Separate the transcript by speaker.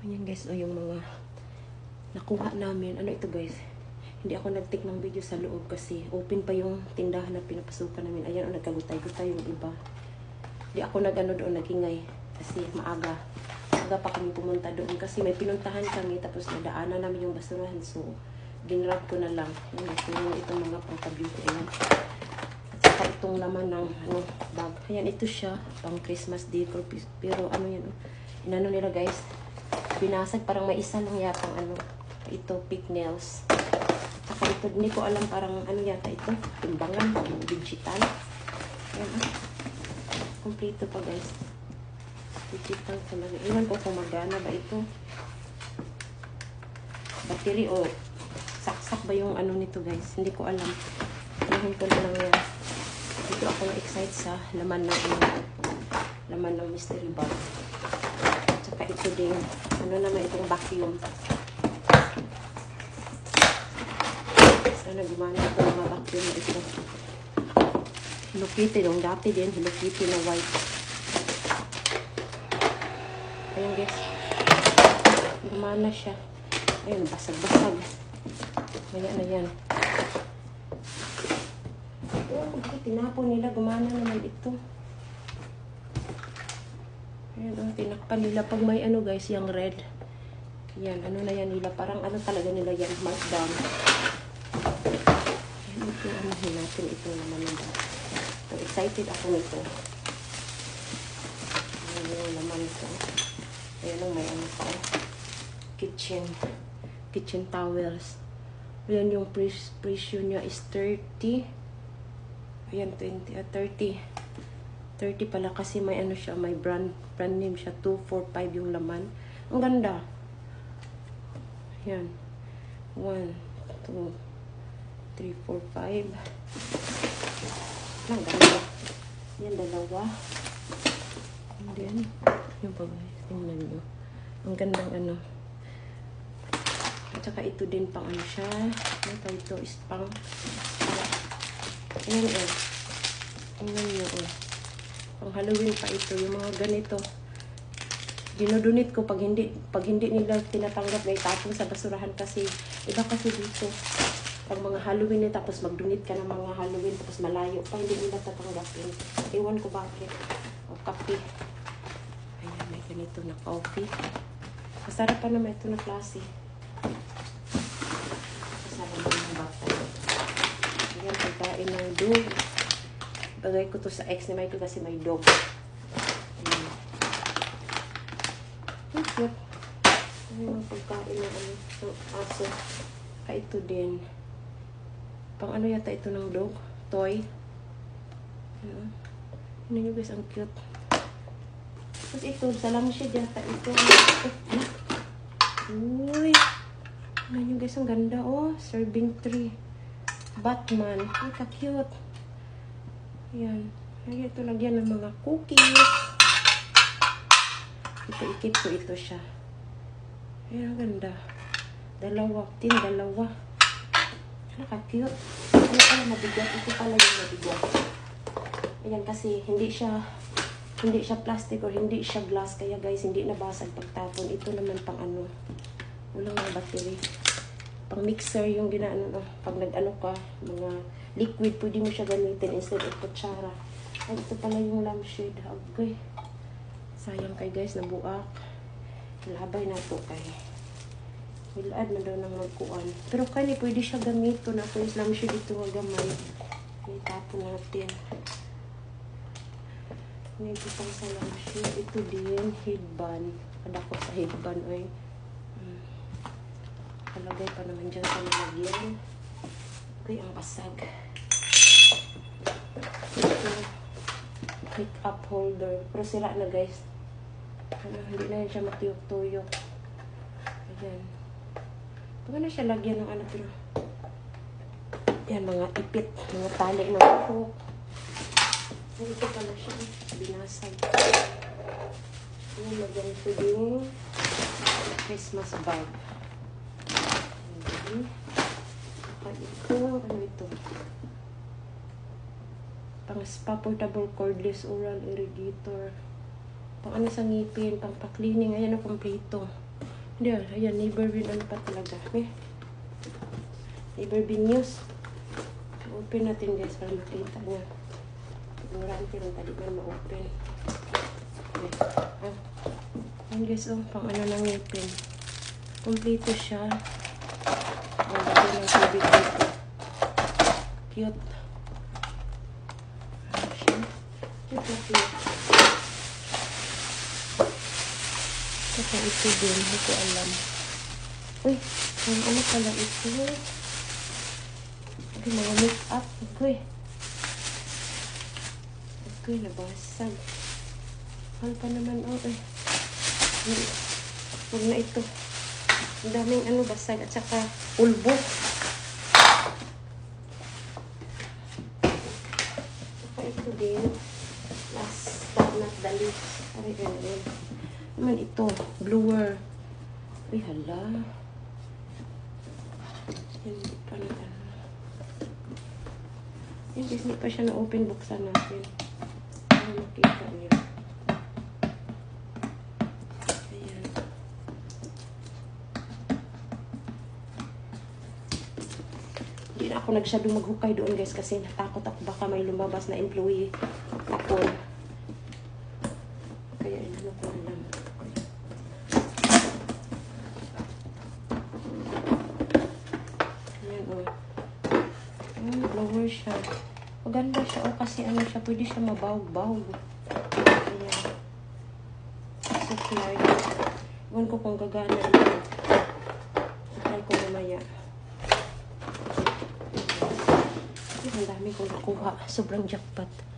Speaker 1: Ayan guys, o yung mga nakuha namin. Ano ito guys? Hindi ako nag-take ng video sa loob kasi open pa yung tindahan na pinapasukan namin. Ayan, o nagkagutay-gutay yung iba. Hindi ako nag-ano doon, nagingay. Kasi maaga. Maaga pa kami pumunta doon kasi may pinuntahan kami tapos nadaanan namin yung basurahan. So, ginrab ko na lang. Ayan, ito yung itong mga pangka-beauty. Ayan. At saka itong laman ng ano, bag. Ayan, ito siya. Pang Christmas decor. Pero ano yan, oh. inano nila guys. Binasag parang may isa lang yatang ano. Ito, pig nails. Saka ito, hindi ko alam parang ano yata ito. Timbangan, digital. Ayan. Kompleto pa guys. Digital talaga. Iwan ko kung magana ba ito. Battery o saksak ba yung ano nito guys. Hindi ko alam. Anuhin ko na lang yan. Dito ako na-excite sa laman ng ano, laman ng mystery bag. At saka ito din. Ano naman itong vacuum. Sana gumana ito mga vacuum na ito. Hello Kitty. Yung dati din, Hello Kitty na white. Ayan guys. Gumana siya. Ayun, basag-basag. Maya na yan. Oh, tinapon nila? Gumana naman ito. Ayan, oh, tinakpan nila. Pag may ano guys, yung red. Yan, ano na yan nila. Parang ano talaga nila yan, markdown. Ayan, ito, ano natin ito naman nila. So, excited ako nito. Ayan yung laman ito. Ayan ang may ano pa. oh. Kitchen. Kitchen towels. Ayan yung pres presyo niya is 30. Ayan, 20 at 30. 30 pala kasi may ano siya, may brand brand name siya. 245 yung laman. Ang ganda. Ayan. 1, 2, 3, 4, 5. Ang ganda. Yan, dalawa. And then, yung pa tingnan nyo. Ang gandang ano. At saka ito din pang ano siya. Ito, ito is pang, ayan eh. Tingnan nyo eh. Pang Halloween pa ito. Yung mga ganito. Dinodonate ko pag hindi pag hindi nila tinatanggap na itapon sa basurahan kasi iba kasi dito pag mga Halloween na tapos mag-donate ka ng mga Halloween tapos malayo pa hindi nila tatanggapin. Ewan ko bakit. O kape. Ayan, may ganito na coffee. Masarap pa naman ito na klase. Masarap naman ng bata. Ayan, pagkain ng dog. Bagay ko to sa ex ni Michael kasi may dog. Ayan. Ang cute. Ayan ang pagkain ng ano, ng aso. Saka ito din. Pang ano yata ito ng dog? Toy. Ayan. Ano nyo guys, ang cute. Tapos ito, sa lampshade yata ito. Uy! Ano nyo guys, ang ganda oh. Serving tray. Batman. Ay, ka-cute. Ayan. Ay, ito lagyan ng mga cookies. Ito, ikit ko ito siya. Ayan, ang ganda. Dalawa. Tin, dalawa. Naka-cute. Ano pala mabigat? Ito pala yung mabigat. Ayan, kasi hindi siya hindi siya plastic or hindi siya glass. Kaya guys, hindi nabasag pagtapon. Ito naman pang ano. Walang mga battery. Pang mixer yung ginaano. no, Pag nag-ano ka, mga liquid, pwede mo siya gamitin instead of kutsara. Ay, ito pala yung lampshade. Okay. Sayang kay guys, nabuak. Labay na to kay. Milad na daw ng magkuan. Pero kani pwede siya gamito na kung lampshade ito nga gamay. Itapon natin. Medyo pang sa lampshade. Ito din, headband. Kadako sa headband, oy. Hmm. Kalagay pa naman dyan sa nalagyan. Okay, ang basag. Ito, make-up holder. Pero sira na, guys. Ano, hindi na yan siya matuyok-tuyok. Ayan. Pag ano siya lagyan ng ano, pero... Yan, mga ipit. Mga tali ng. Ay, Ito pala siya. Binasag. Ayan, lagyan ito din. Christmas bag. Ayan. Saka ito, ano ito? Pang spa portable cordless oral irrigator. Pang ano sa ngipin, pang pa-cleaning. Ayan kompleto. Hindi, ayan, neighbor bin ano pa talaga. Eh, neighbor bin news. Open natin guys para makita niya. Ignorante lang tadi man ma-open. Okay. Ah. Ayan guys, oh, pang ano ng ngipin. Kompleto siya. Ang lagay ng tubig dito. Cute. Ano siya? Cute. Saka ito din, hindi ko alam. Uy, ang ano pala ito? Ito mga make-up. Uy. Uy, nabasag. Mahal pa naman, oh. Eh. Huwag na ito. Ang daming ano basag at saka ulbo. Saka ito din. Last but not the least. Aray, aray. Naman ito. Blower. Uy, hala. Hindi pa na ano. Hindi pa siya na-open buksan natin. Para makita niyo. Na ako nagsyado maghukay doon guys kasi natakot ako baka may lumabas na employee ako. Kaya inano ko na lang. Ayan o. Ayan, blower siya. Maganda siya o kasi ano siya, pwede siya mabawg-bawg. Ayan. Supply. Iwan ko kung gagana ito. Try ko mamaya. Ay, ang dami kong nakuha. Sobrang jackpot.